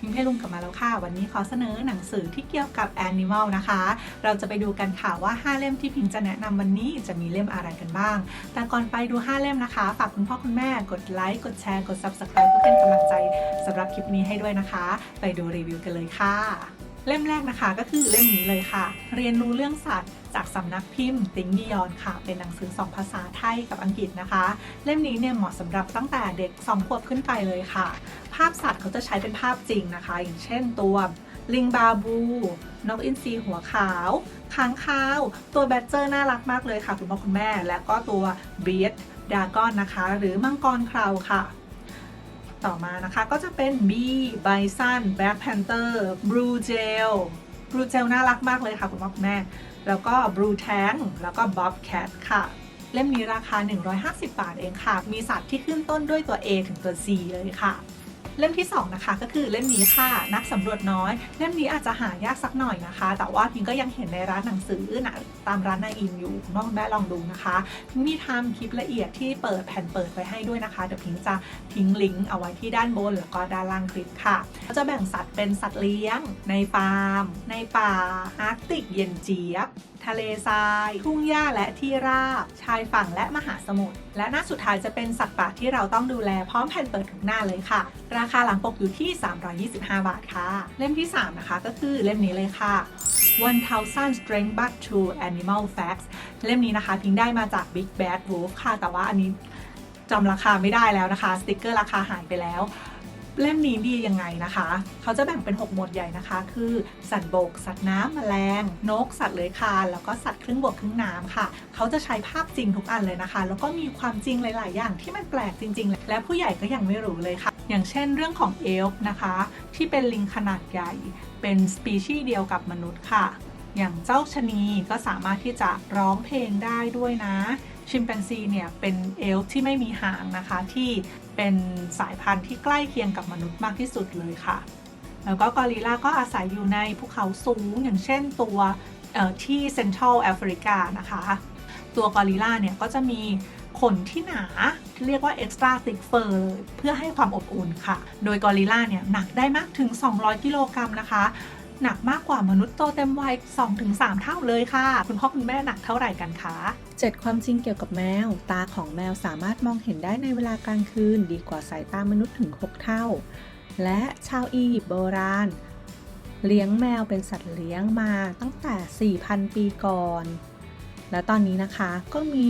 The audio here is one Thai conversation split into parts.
พิมพ์ให้ลุงกลับมาแล้วค่ะ วันนี้ขอเสนอหนังสือที่เกี่ยวกับแอนิมอลนะคะ เราจะไปดูกันค่ะว่า 5 เล่มที่พิมพ์จะแนะนำวันนี้จะมีเล่มอะไรกันบ้าง แต่ก่อนไปดู 5 เล่มนะคะ ฝากคุณพ่อคุณแม่กดไลค์กดแชร์กด Subscribe เพื่อเป็นกำลังใจสำหรับคลิปนี้ให้ด้วยนะคะ ไปดูรีวิวกันเลยค่ะ เล่มแรกนะคะก็คือเล่มนี้เลยค่ะ เรียนรู้เรื่องสัตว์จากสำนักพิมพ์ติงดิยอนค่ะ เป็นหนังสือ 2 ภาษาไทยกับอังกฤษนะคะ เล่มนี้เนี่ยเหมาะสำหรับตั้งแต่เด็ก 2 ขวบขึ้นไปเลยค่ะ ภาพสัตว์เขาจะใช้เป็นภาพจริงนะคะ อย่างเช่นตัวลิงบาบู นกอินทรีหัวขาว ค้างคาว ตัวแบดเจอร์น่ารักมากเลยค่ะ คุณพ่อคุณแม่ และก็ตัวเบียดดากอนนะคะ หรือมังกรคราวค่ะ ต่อมานะคะก็จะเป็นบีไบซันแบล็กแพนเตอร์บลูเจลบลูเจลน่ารักมากเลยค่ะคุณพ่อคุณแม่ แล้วก็บลูแทงแล้วก็บ๊อบแคทค่ะ เล่มนี้ราคา 150 บาทเองค่ะ มีสัตว์ที่ขึ้นต้นด้วยตัว A ถึงตัว C เลยค่ะ เล่มที่ 2 นะคะ ก็คือเล่มนี้ค่ะ นักสำรวจน้อย เล่มนี้อาจจะหายากสักหน่อยนะคะ แต่ว่าพิงก็ยังเห็นในร้านหนังสือนะตามร้านนายอินอยู่คุณพ่อคุณแม่ลองดูนะคะมีทำคลิปละเอียดที่เปิดแผ่นเปิดไว้ให้ด้วยนะคะเดี๋ยวพิงจะทิ้งลิงก์เอาไว้ที่ด้านบนแล้วก็ด้านล่างคลิปค่ะก็จะแบ่งสัตว์เป็นสัตว์เลี้ยง ในฟาร์ม ในป่าอาร์กติกเย็นเจี๊ยบทะเลทราย ทุ่งหญ้าและที่ราบ ชายฝั่งและมหาสมุทรและหน้าสุดท้ายจะเป็นสัตว์ป่าที่เราต้องดูแลพร้อมแผ่นเปิดทุกหน้าเลยค่ะ ราคาหลังปกอยู่ที่ 325 บาทค่ะ เล่มที่ 3 นะคะ ก็คือเล่มนี้เลยค่ะ1000 Strength But True Animal Facts เล่มนี้นะคะพิงได้มาจาก Big Bad Wolf ค่ะ แต่ว่าอันนี้จำราคาไม่ได้แล้วนะคะ สติกเกอร์ราคาหายไปแล้วเล่มนี้ดียังไงนะคะ เขาจะแบ่งเป็น 6 หมวดใหญ่นะคะ คือสัตว์บก สัตว์น้ำแมลง นก สัตว์เลื้อยคลาน แล้วก็สัตว์ครึ่งบกครึ่งน้ำค่ะ เขาจะใช้ภาพจริงทุกอันเลยนะคะ แล้วก็มีความจริงหลาย ๆ อย่างที่มันแปลกจริง ๆ และผู้ใหญ่ก็ยังไม่รู้เลยค่ะ อย่างเช่นเรื่องของเอลฟ์นะคะ ที่เป็นลิงขนาดใหญ่ เป็นสปีชีส์เดียวกับมนุษย์ค่ะ อย่างเจ้าชนีก็สามารถที่จะร้องเพลงได้ด้วยนะ ชิมแปนซีเนี่ยเป็นเอลฟ์ที่ไม่มีหางนะคะ ที่เป็นสายพันธุ์ที่ใกล้เคียงกับมนุษย์มากที่สุดเลยค่ะ แล้วก็กอริลลาก็อาศัยอยู่ในภูเขาสูง อย่างเช่นตัวที่เซ็นทรัลแอฟริกานะคะ ตัวกอริลลาเนี่ยก็จะมีขนที่หนา เรียกว่า extra thick fur เลยเพื่อให้ความอบอุ่นค่ะ โดยกอริลลาเนี่ยหนักได้มากถึง 200 กิโลกรัมนะคะ หนักมากกว่ามนุษย์โตเต็มวัย 2-3 เท่าเลยค่ะ คุณพ่อคุณแม่หนักเท่าไหร่กันคะ 7 ความจริงเกี่ยวกับแมว ตาของแมวสามารถมองเห็นได้ในเวลากลางคืน ดีกว่าสายตามนุษย์ถึง 6 เท่า และชาวอียิปต์โบราณ เลี้ยงแมวเป็นสัตว์เลี้ยงมาตั้งแต่ 4,000 ปีก่อน และตอนนี้นะคะก็มี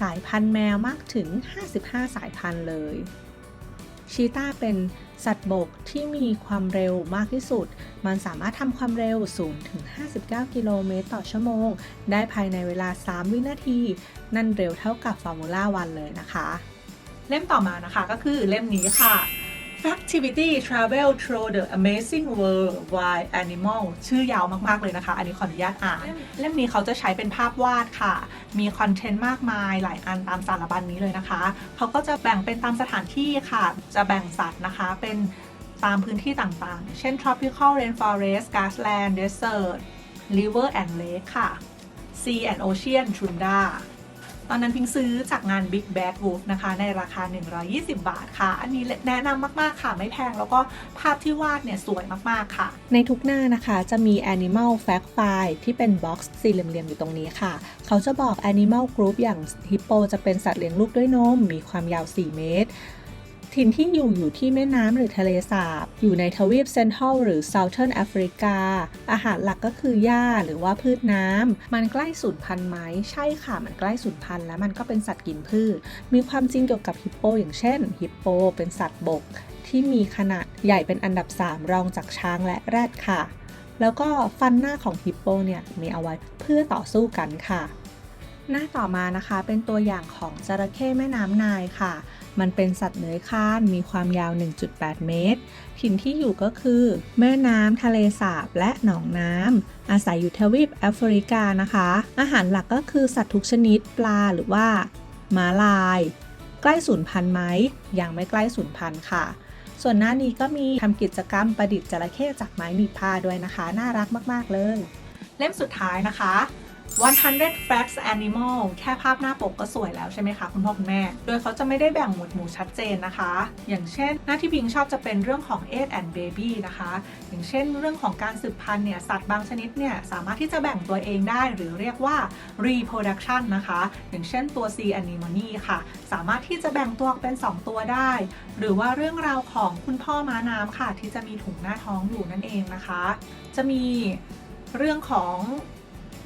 สายพันธุ์แมวมากถึง 55 สายพันธุ์เลย ชีตาเป็นสัตว์บกที่มีความเร็วมากที่สุด มันสามารถทำความเร็วสูงถึง 59 กิโลเมตรต่อชั่วโมง ได้ภายในเวลา 3 วินาที นั่นเร็วเท่ากับฟอร์มูล่าวันเลยนะคะ เล่มต่อมานะคะก็คือเล่มนี้ค่ะ Factivity Travel Through the Amazing World Wild Animal ชื่อยาวมาก ๆ เลยนะคะ อันนี้ขออนุญาตอ่าน เล่มนี้เขาจะใช้เป็นภาพวาดค่ะ มีคอนเทนต์มากมายหลายอันตามสารบัญนนี้เลยนะคะ เขาก็จะแบ่งเป็นตามสถานที่ค่ะ จะแบ่งสัตว์นะคะเป็นตามพื้นที่ต่างๆ เช่น tropical rainforest grassland desert river and lake ค่ะ sea and ocean tundra ตอนนั้นพิงซื้อจากงาน Big Bad Wolf นะคะ ในราคา 120 บาทค่ะ อันนี้แนะนำมากๆค่ะ ไม่แพง แล้วก็ภาพที่วาดเนี่ยสวยมากๆค่ะ ในทุกหน้านะคะจะมี Animal Fact File ที่เป็นบ็อกซ์สี่เหลี่ยมๆอยู่ตรงนี้ค่ะ เขาจะบอก Animal Group อย่างฮิปโปจะเป็นสัตว์เลี้ยงลูกด้วยนม มีความยาว 4 เมตร ถิ่นที่อยู่อยู่ที่แม่น้ำหรือทะเลสาบ อยู่ในทวีปเซนทรัลหรือ Southern แอฟริกา อาหารหลักก็คือหญ้าหรือว่าพืชน้ำ มันใกล้สูญพันธุ์ไหม ใช่ค่ะ มันใกล้สูญพันธุ์และมันก็เป็นสัตว์กินพืช มีความจริงเกี่ยวกับฮิปโป อย่างเช่น ฮิปโป เป็นสัตว์บก ที่มีขนาดใหญ่เป็นอันดับ 3 รองจากช้างและแรดค่ะ แล้วก็ฟันหน้าของฮิปโปเนี่ยมีเอาไว้เพื่อต่อสู้กันค่ะ หน้าต่อมานะคะเป็นตัวอย่างของจระเข้แม่น้ำนายค่ะ มันเป็นสัตว์เลื้อยคลานมีความยาว 1.8 เมตร ถิ่นที่อยู่ก็คือ แม่น้ำทะเลสาบและหนองน้ำอาศัยอยู่ทวีปแอฟริกานะคะ อาหารหลักก็คือสัตว์ทุกชนิดปลาหรือว่าม้าลาย ใกล้สูญพันธุ์ไหมยังไม่ใกล้สูญพันธุ์ค่ะ ส่วนหน้านี้ก็มีทำกิจกรรมประดิษฐ์จระเข้จากไม้หนีบผ้าด้วยนะคะ น่ารักมาก ๆ เลย เล่มสุดท้ายนะคะ 100 Facts Animal แค่ภาพหน้าปกก็สวยแล้วใช่ไหมคะคุณพ่อคุณแม่ โดยเขาจะไม่ได้แบ่งหมวดหมู่ชัดเจนนะคะ อย่างเช่น หน้าที่พิงชอบจะเป็นเรื่องของ age and baby นะคะ อย่างเช่น เรื่องของการสืบพันธุ์เนี่ย สัตว์บางชนิดเนี่ย สามารถที่จะแบ่งตัวเองได้ หรือเรียกว่า reproduction นะคะ อย่างเช่นตัว sea anemone ค่ะ สามารถที่จะแบ่งตัวออกเป็น 2 ตัวได้ หรือว่าเรื่องราวของคุณพ่อม้าน้ำค่ะ ที่จะมีถุงหน้าท้องอยู่นั่นเองนะคะ จะมีเรื่องของ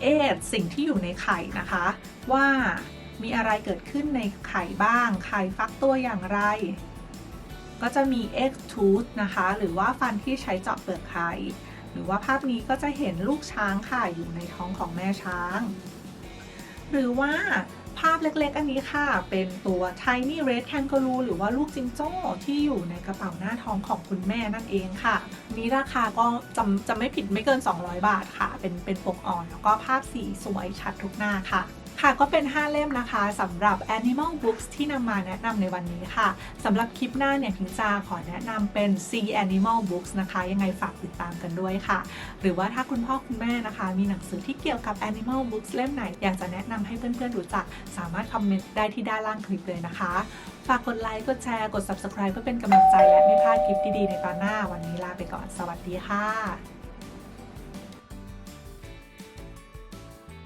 เอทสิ่งที่อยู่ในไข่นะคะ ว่ามีอะไรเกิดขึ้นในไข่บ้าง ไข่ฟักตัวอย่างไร ก็จะมี egg tooth นะคะ หรือว่าฟันที่ใช้เจาะเปลือกไข่ หรือว่าภาพนี้ก็จะเห็นลูกช้างค่ะอยู่ในท้องของแม่ช้าง หรือว่าาพเล็กๆ อันนี้ค่ะ เป็นตัว tiny red kangaroo หรือว่าลูกจิงโจ้ที่อยู่ในกระเป๋าหน้าท้องของคุณแม่นั่นเองค่ะ นี้ราคาก็จำจะไม่ผิดไม่เกิน 200 บาทค่ะ เป็นเป็นปกอ่อน แล้วก็ภาพสีสวยชัดทุกหน้าค่ะ ค่ะก็เป็น 5 เล่มนะคะสำหรับ Animal Books ที่นำมาแนะนำในวันนี้ค่ะสำหรับคลิปหน้าเนี่ยพิงจาขอแนะนำเป็น Sea Animal Books นะคะ ยังไงฝากติดตามกันด้วยค่ะ หรือว่าถ้าคุณพ่อคุณแม่นะคะ มีหนังสือที่เกี่ยวกับ Animal Books เล่มไหน อยากจะแนะนำให้เพื่อนๆรู้จัก สามารถคอมเมนต์ได้ที่ด้านล่างคลิปเลยนะคะ ฝากกดไลค์กดแชร์กด Subscribe เพื่อเป็นกำลังใจและไม่พลาดคลิปดีๆในตอนหน้า วันนี้ลาไปก่อนสวัสดีค่ะ